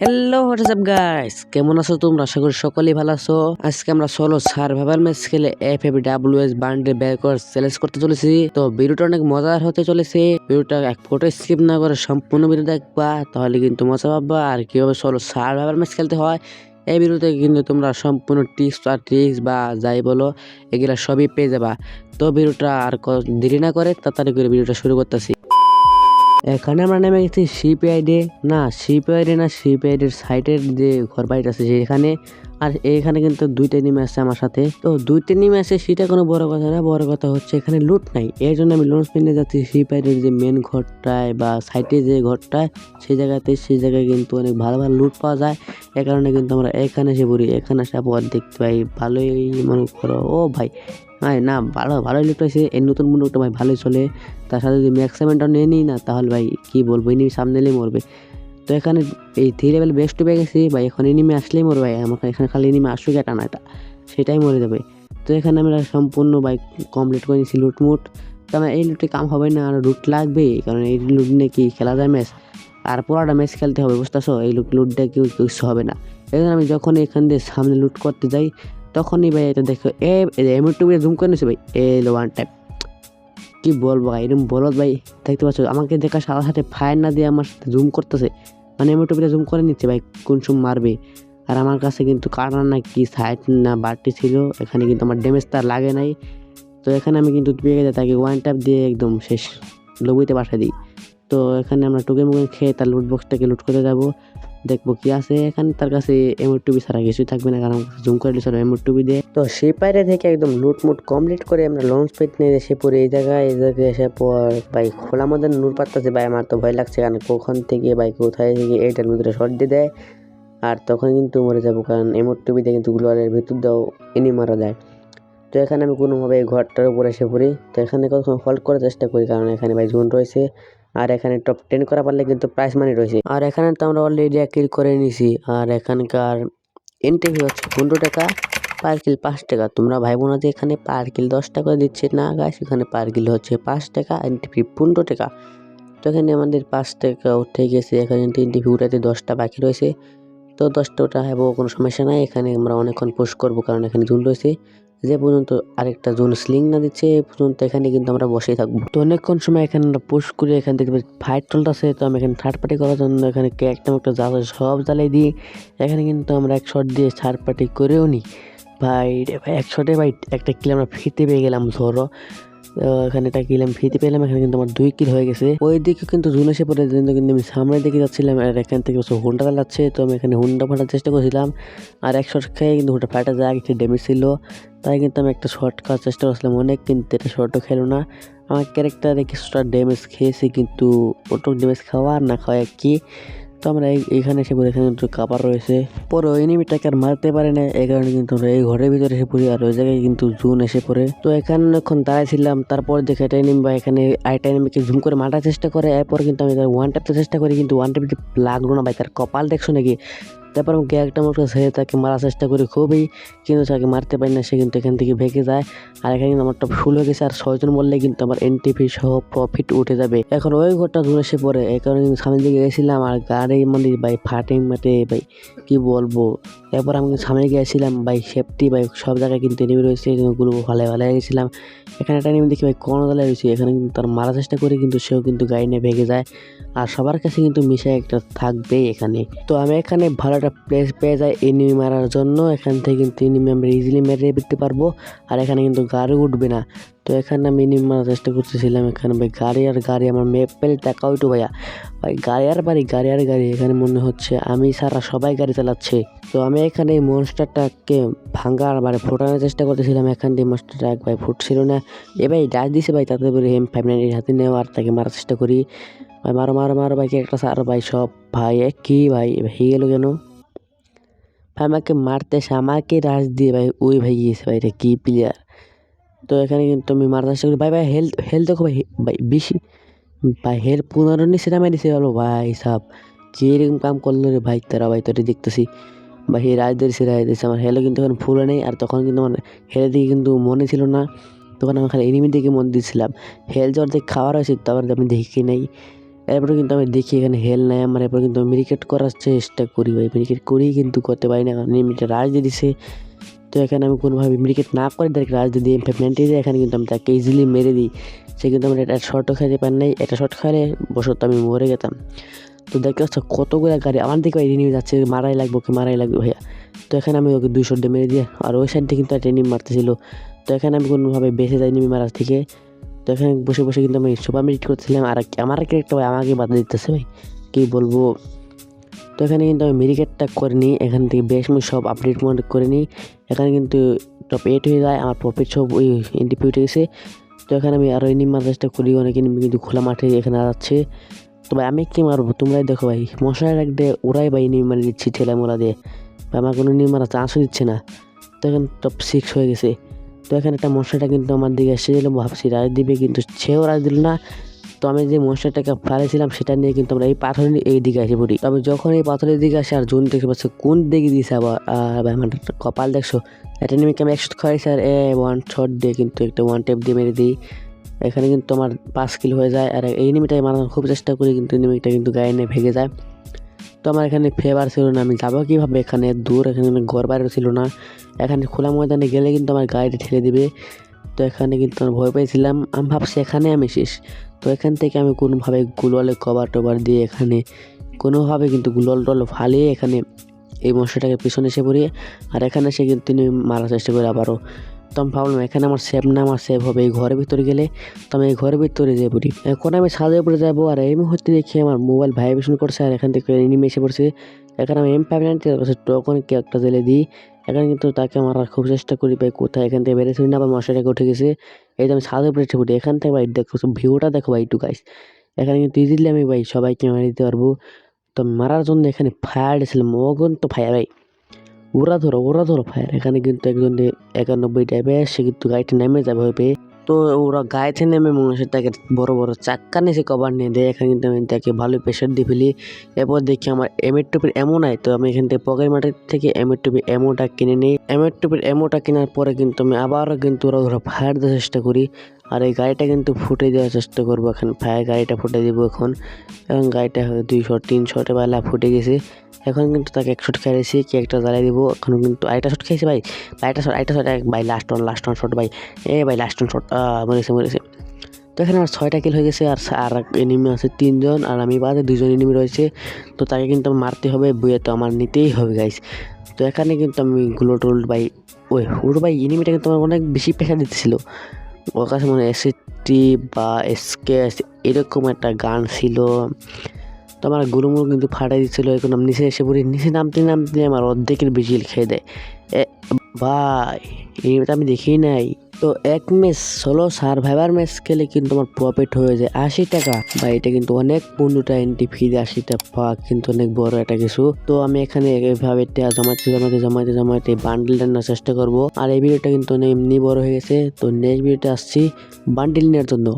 Hello WhatsApp guys কেমন আছো তোমরা? আশা করি সকলেই ভালো আছো। আজকে আমরা সোলো সার্ভাইভাল ম্যাচ খেলে এফ এফ ডাব্লিউ এস বান্ডে বের করে চ্যালেঞ্জ করতে চলেছি। তো ভিডিওটা অনেক মজার হতে চলেছে। ভিডিওটা এক ফটো স্কিপ না করে সম্পূর্ণ ভিডিও দেখবা, তাহলে কিন্তু মজা পাবা। আর কীভাবে সোলো সার্ভাইভাল ম্যাচ খেলতে হয়, এই ভিডিওতে কিন্তু তোমরা সম্পূর্ণ টিপস আর ট্রিক্স বা যাই বলো, এগুলা সবই পেয়ে যাবা। তো ভিডিওটা আর দেরি না করে তাড়াতাড়ি করে ভিডিওটা শুরু করতেছি। এখানে আমরা নেমে গেছি সিপিআইডে না সিপিআইডে না সিপিআইডের সাইটের যে ঘর বাড়িটা আছে, সেখানে আর এখানে কিন্তু দুইটা নিমে আছে আমার সাথে। তো দুইটা নিমে আছে, সেটা কোনো বড় কথা না, বড় কথা হচ্ছে এখানে লুট নাই। এর জন্য আমি লোন স্পিনে যাচ্ছি সিপিআইডের যে মেন ঘরটায় বা সাইটে যে ঘরটায়, সেই জায়গাতে, সেই জায়গায় কিন্তু অনেক ভালো ভালো লুট পাওয়া যায়। এ কারণে কিন্তু আমরা এখানে এসে পড়ি, এখানে আসা পর দেখতে পাই ভালোই মনে করো, ও ভাই ভাই না, ভালো, ভালোই লুট পাইছে, এই নতুন মুন্ডুটা ভাই ভালোই চলে। তার সাথে যদি ম্যাক্সিমামটা নিয়ে নিই না, তাহলে ভাই কী বলব ইনি সামনে এলেই মরবে। তো এখানে এই থ্রি লেভেল বেস্ট পেয়ে গেছি। ভাই, এখন এনিমে আসলেই মরবে ভাই। আমার এখানে খালি এনিমে আসুক এটা না এটা, সেটাই মরে যাবে। তো এখানে আমরা সম্পূর্ণ, ভাই কমপ্লিট করে নিয়েছি লুটমুট আমার এই লুটে কাম হবে না, আর লুট লাগবে, কারণ এই লুট নিয়ে কি খেলা যায় ম্যাচ আর পুরোটা ম্যাচ খেলতে হবে, বুঝতেছো? এই লুট লুট দিয়ে কেউ কিছু হবে না। জন্য আমি যখন এখান দিয়ে সামনে লুট করতে যাই, তখনই ভাই এটা দেখো, এ এমন টুকু জুম করে নিয়েছে ভাই। এলো ওয়ান টাইপ কি বলব ভাই এরকম বলত ভাই, দেখতে পাচ্ছ? আমাকে দেখা সারা সাথে ফায়ার না দিয়ে আমার সাথে জুম করতেছে। মানে আমি টোপিটা জুম করে নিচ্ছি, ভাই, কোন সময় মারবে? আর আমার কাছে কিন্তু কাটার না, কি সাইড না বাড়তি ছিল, এখানে কিন্তু আমার ড্যামেজ তার লাগে নাই। তো এখানে আমি কিন্তু পেয়ে যাই তাকে ওয়ান ট্যাপ দিয়ে একদম শেষ লবিতে বাসা দিই। তো এখানে আমরা টুকে মুখে খেয়ে তার লুট বক্সটাকে লুট করে যাব। দেখব কি আছে এখানে, তার কাছে এমোর টুবি ছাড়া কিছুই থাকবে না, কারণ জুম করে দিয়েছিল এমোর টুবি দিয়ে তো সেই পায়রে থেকে একদম লুট মুট কমপ্লিট করে আমরা লঞ্চ পেট নিয়ে এসে পড়ে এই জায়গায় এই জায়গায় এসে পর ভাই খোলা মধ্যে নূর পাত্তাছে ভাই আমার তো ভয় লাগছে, কারণ কখন থেকে, ভাই কোথায় থেকে এইটার ভিতরে শর্ট দিয়ে দেয়। আর তখন কিন্তু মরে যাব, কারণ এমোর টুবিতে কিন্তু গ্লোয়ারের ভিতর দাও এনি মারা যায়। তো এখানে আমি কোনোভাবে এই ঘরটার উপরে এসে পড়ি। তো এখানে কখন হল্ড করার চেষ্টা করি, কারণ এখানে ভাই জোন রয়েছে। আর এখানে টপ টেন করা পারলে কিন্তু প্রাইস মানি রয়েছে। আর এখানে তো আমরা অলরেডি এক কিল করে নিছি আর এখানকার এন্ট্রি হচ্ছে পনেরো টাকা পার কিল পাঁচ টাকা। তোমরা ভাই বোনা যে এখানে পার কিল দশ টাকা দিচ্ছে না গাছ এখানে পার কিল হচ্ছে পাঁচ টাকা এন্ট্রি ফি পনেরো টাকা। তো এখানে আমাদের পাঁচ টাকা উঠে গেছে, এখানে এন্ট্রি ফি উঠাতে দশটা বাকি রয়েছে। তো দশটা ওটা হব কোনো সমস্যা নাই, এখানে আমরা অনেকক্ষণ পোস্ট করব, কারণ এখানে জুন রয়েছে। যে পর্যন্ত আরেকটা জোন স্লিং না দিচ্ছে, এ পর্যন্ত এখানে কিন্তু আমরা বসেই থাকব। তো অনেকক্ষণ সময় এখানে আমরা পোস্ট করে এখান থেকে ফাইট চলতেছে, তো আমি এখানে থার্ড পার্টি করার জন্য এখানে কে একটা জ্বালা সব জ্বালাই দিই। এখানে কিন্তু আমরা এক শট দিয়ে থার্ড পার্টি করেও নিই ভাই এক শটে ভাই একটা কিলো আমরা ফিরতে পেয়ে গেলাম, ধরো। এখানে একটা কিল আমি ফিতে পেলাম, এখানে কিন্তু আমার দুই কিল হয়ে গেছে। ওই দিকে কিন্তু জুন এসে পড়ে কিন্তু কিন্তু আমি সামনের দিকে যাচ্ছিলাম, আর এখান থেকে বসে হুন্ডা চালাচ্ছে, তো আমি এখানে হুন্ডা ফাটার চেষ্টা করছিলাম। আর এক শট খেয়ে কিন্তু হুন্ডা ফাটা যায় একটি ড্যামেজ ছিল। তাই কিন্তু আমি একটা শর্ট খাওয়ার চেষ্টা করছিলাম অনেক, কিন্তু এটা শর্টও খেলো না। আমার ক্যারেক্টারে কিছুটা ড্যামেজ খেয়েছি, কিন্তু ওটুক ড্যামেজ খাওয়া আর না খাওয়া কি তো আমরা এই- এইখানে এসে পড়ি। এখানে কাপার রয়েছে। পরে ওই এনিমিটাকে আর মারতে পারে না। এই কারণে কিন্তু আমরা এই ঘরের ভিতরে এসে পড়ি আর ওই জায়গায় কিন্তু জুন এসে পড়ে। তো এখানে এখন দাঁড়াইছিলাম, তারপর দেখে এটা এনিমি বা এখানে আইটা এনিমিকে জুম করে মারার চেষ্টা করে। এরপর কিন্তু আমি ওয়ান ট্যাপতে চেষ্টা করি, কিন্তু ওয়ান টাইপ লাগল না ভাই তার কপাল দেখছ নাকি তারপর আমি একটা মোটর ছেড়ে তাকে মারার চেষ্টা করি খুবই, কিন্তু তাকে মারতে পারি না, সে কিন্তু এখান থেকে ভেঙে যায়। আর এখানে কিন্তু আমার টপ ফুল হয়ে গেছে, আর ছয়জন বললে কিন্তু আমার এনটিপি সহ প্রফিট উঠে যাবে। এখন ওই ঘরটা ধরে এসে পড়ে, এই কারণে কিন্তু সামনের দিকে গেছিলাম, আর গাড়ি মানে ভাই, ফাটে মাটে ভাই, কি বলব? এরপর আমি সামনে গিয়েছিলাম ভাই সেফটি ভাই, সব জায়গায় কিন্তু এনিমি রয়েছে গুলো ভালো ভালো গেছিলাম। এখানে একটা এনিমি দেখি ভাই কোন দলে রয়েছে, এখানে কিন্তু তার মারার চেষ্টা করি, কিন্তু সেও কিন্তু গাড়ি নিয়ে ভেঙে যায়। আর সবার কাছে কিন্তু মিশে একটা থাকবেই এখানে। তো আমি এখানে ভালো প্লেস পেয়ে যায় এনিমি মারার জন্য। এখান থেকে কিন্তু এনিমি আমরা ইজিলি মেরে দিতে পারব। আর এখানে কিন্তু গাড়ি উঠবে না। তো এখানে আমি এনিমি মারার চেষ্টা করতেছিলাম এখানে ভাই। গাড়ি আর গাড়ি, আমার মেপ পেলে টাকাও একটু ভাইয়া। ভাই, গাড়ি আর বাড়ি, গাড়ি আর গাড়ি। এখানে মনে হচ্ছে আমি সারা সবাই গাড়ি চালাচ্ছে। তো আমি এখানে এই মনস্টারটাকে ভাঙার মানে ফোটানোর চেষ্টা করতেছিলাম। এখান দিয়ে মনস্টারটা এক ভাই ফুটছিল না। এ ভাই ডাক দিছে ভাই, তাতে করে এম ফাইভ নাইন হাতে নেওয়া আর তাকে মারার চেষ্টা করি। ভাই, মারো মারো মারো, ভাই একটা সার ভাই, সব ভাই কি ভাই, হয়ে গেল কেন? আমাকে মারতে এসে আমাকে রাজ দিয়ে ভাই, ওই ভাই গিয়েছে ভাই রে কি প্লেয়ার তো এখানে কিন্তু আমি মারতে চেষ্টা করি ভাই ভাই হেলথ হেলথ দেখো ভাই ভাই, বেশি। ভাই হেল পনেরো নিচে নামাই দিছে বলো ভাই সাহ কি এরকম কাম করল রে ভাই, তারা ভাই, তোরে দেখতেছি। ভাই হে রাজ দিয়েছে রাজ দিয়েছে আমার হেলে কিন্তু এখন ফুলে নেই, আর তখন কিন্তু আমার হেলে দিকে কিন্তু মনে ছিল না। তখন আমি খালি এনিমি দিকে মন দিয়েছিলাম হেল জ্বর দেখে খাওয়ার হয়েছে তারপর আমি দেখি নেই। এরপরে কিন্তু আমি দেখি এখানে হেল নাই, আমার এরপর কিন্তু আমি মেরিকেট করার চেষ্টা করি ভাই। মেরিকেট করি কিন্তু করতে পারি না। কারণ এমনিতে রাজ দিয়ে দিছে। তো এখানে আমি কোনোভাবে মেরিকেট না করে ডাইরেক্ট রাজ দিয়ে দিই এম ফাইভ নাইনটি দিয়ে এখানে কিন্তু আমি তাকে ইজিলি মেরে দিই। সে কিন্তু আমার একটা শর্টও খাইতে পার নাই। একটা শর্ট খাইলে বসত আমি মরে গেতাম তো দেখতে পাচ্ছ কতগুলো গাড়ি আমার দিকে ভাই এনিমি যাচ্ছে, মারাই লাগবে, ওকে মারাই লাগবে ভাইয়া। তো এখানে আমি ওকে দুই দিয়ে মেরে দিয়ে, আর ওই সাইড কিন্তু একটা এনিমি মারতেছিল। তো এখানে আমি কোনোভাবে বেঁচে যাই এনিমি মারার থেকে। তো এখানে বসে বসে কিন্তু আমি সুপার মেরিট করতেছিলাম আর আমার ক্যারেক্টার ভাই আমাকে বাধা দিতেছে ভাই। কী বলব? তো এখানে কিন্তু আমি মেরিকেটটা করে নিই। এখান থেকে বেশ আমি সব আপডেট মোড করে নিই। এখানে কিন্তু টপ এইট হয়ে যায়। আমার প্রফিট সব ওই এনটিপি উঠে গেছে। তো এখানে আমি আরও এনিমি মারার করি। অনেক কিন্তু খোলা মাঠে এখানে যাচ্ছে তো ভাই, আমি কি মারবো? তোমরাই দেখো ভাই। মশার রাখতে ওরাই ভাই এনিমি মারি দিচ্ছি ঠেলা মোলা দিয়ে আমার কোনো এনিমি মারার চান্সও দিচ্ছে না। তো এখন টপ সিক্স হয়ে গেছে। তো এখানে একটা মশাটা কিন্তু আমার দিকে এসেছিল ভাবছি রাজ দিবে কিন্তু সেও রাজ দিল না। তো আমি যে মশাটাকে ফাড়েছিলাম সেটা নিয়ে কিন্তু আমরা এই পাথরের এই দিকে এসে পড়ি। তবে যখন এই পাথরের দিকে আসে আর জোন দেখতে পাচ্ছ, কোন দিকে দিয়েছে আবার আমার কপাল দেখছ? এটা নিয়ে আমি একশো খাই স্যার এ ওয়ান শট দিয়ে কিন্তু একটা ওয়ান টেপ দিয়ে মেরে দিই। এখানে কিন্তু আমার পাঁচ কিল হয়ে যায়, আর এই নিমিটাই মারানোর খুব চেষ্টা করি কিন্তু নিমিটা কিন্তু গায়ে নিয়ে ভেঙে যায়। আমার এখানে ফেভার ছিল না, আমি যাব কীভাবে? এখানে দূর, এখানে ঘর বাইরে ছিল না। এখানে খোলা ময়দানে গেলে কিন্তু আমার গাড়িটা ঠেলে দিবে। তো এখানে কিন্তু আমি ভয় পেয়েছিলাম। আমি ভাবছি এখানে আমি শেষ। তো এখান থেকে আমি কোনোভাবে গুললে কভার টভার দিয়ে এখানে কোনোভাবে কিন্তু গুলল টল ফালিয়ে এখানে এই মশাটাকে পিছনে এসে পড়ি আর এখানে সে কিন্তু তিনি মারার চেষ্টা করে আবারও। তো আমি ভাবলাম এখানে আমার সেভ না আমার সেভ হবে। এই ঘরের ভিতরে গেলে তো আমি এই ঘরের ভিতরে যেয়ে পড়ি এখন আমি ছাদের উপরে যাব আর এই মুহূর্তে দেখি আমার মোবাইল ভাইব্রেশন করছে আর এখান থেকে এনিমে এসে পড়ছে। এখানে আমি এম ফাইভ নাইনটি টোকন একটা জেলে দিই। এখানে কিন্তু তাকে মারার খুব চেষ্টা করি ভাই কোথায় এখান থেকে বেড়েছি না, আবার মশাটাকে উঠে গেছে। এই তো আমি ছাদের উপরে উঠে এখান থেকে ভাই দেখো ভিউটা দেখো ভাই একটু গাইস এখানে কিন্তু ইজিলি আমি ভাই সবাইকে মারা দিতে পারব। তো মারার জন্য এখানে ফায়ার দিয়েছিলাম তো ফায়ার ভাই। ওরা ধরো ওরা ধরো ফায়ার এখানে কিন্তু একজন একানব্বই টাইপে সে কিন্তু গাড়িটা নেমে যাবে পেয়ে তো ওরা গায়েতে নেমে মনে তাকে বড় বড় চাক্কা নিয়ে সে কভার নিয়ে দেয়। এখানে কিন্তু আমি তাকে ভালো প্রেশার দিয়ে ফেলি। এরপর দেখি আমার এমের টুপির এমো নাই, তো আমি এখান থেকে পকেট মাঠের থেকে এমের টুপির এমোটা কিনে নিই। এমের টুপির এমোটা কেনার পরে কিন্তু আমি আবারও কিন্তু ওরা ধরো ফায়ার দেওয়ার চেষ্টা করি। আর এই গাড়িটা কিন্তু ফুটে দেওয়ার চেষ্টা করব এখন। ফায়ার গাড়িটা ফুটে দেবো এখন। এবং গাড়িটা দুইশো, তিনশো বেলা ফুটে গেছে এখন কিন্তু তাকে এক শট খেয়েছি, কি একটা জ্বালিয়ে দিব, এখন কিন্তু আরেকটা শট খেয়েছি ভাই। আরেকটা শট আরেকটা শট ভাই last one last one shot ভাই। এ ভাই লাস্ট ওয়ান শট মরেছে মরেছে। তো এখানে আমার ছয়টা কিল হয়ে গেছে, আর আর এনিমি আছে তিনজন, আর আমি বাদে দুজন এনিমি রয়েছে। তো তাকে কিন্তু মারতে হবে বইয়ে তো আমার নিতেই হবে গাইস তো এখানে কিন্তু আমি গুলো টোল ভাই, ওই ওর ভাই এনিমিটা কিন্তু আমার অনেক বেশি প্রেশার দিতেছিল। ওর কাছে মানে এসএসটি বা এসকেএস এরকম একটা গান ছিল। তো আমার গুলুমুল কিন্তু ফাটাই দিচ্ছিল এখন আমি নিচে এসে পড়ি, নিচে নামতে নামতে আমার অর্ধেকের বেশি খেয়ে দেয়। ভাই, এইটা আমি দেখি নাই। তো এক ম্যাচ ষোলো সার্ভাইভার ম্যাচ খেলে কিন্তু আমার প্রফিট হয়ে যায় আশি টাকা। বা এটা কিন্তু অনেক পনেরোটা এন্ট্রি ফি আশিটা পাক কিন্তু অনেক বড় একটা কিছু। তো আমি এখানে এইভাবে টা জমাতে জমাতে জমাতে জমাতে বান্ডিল নেওয়ার চেষ্টা করব। আর এই ভিডিওটা কিন্তু অনেক এমনি বড় হয়ে গেছে। তো নেক্সট ভিডিওতে আসছি বান্ডিল নেওয়ার জন্য।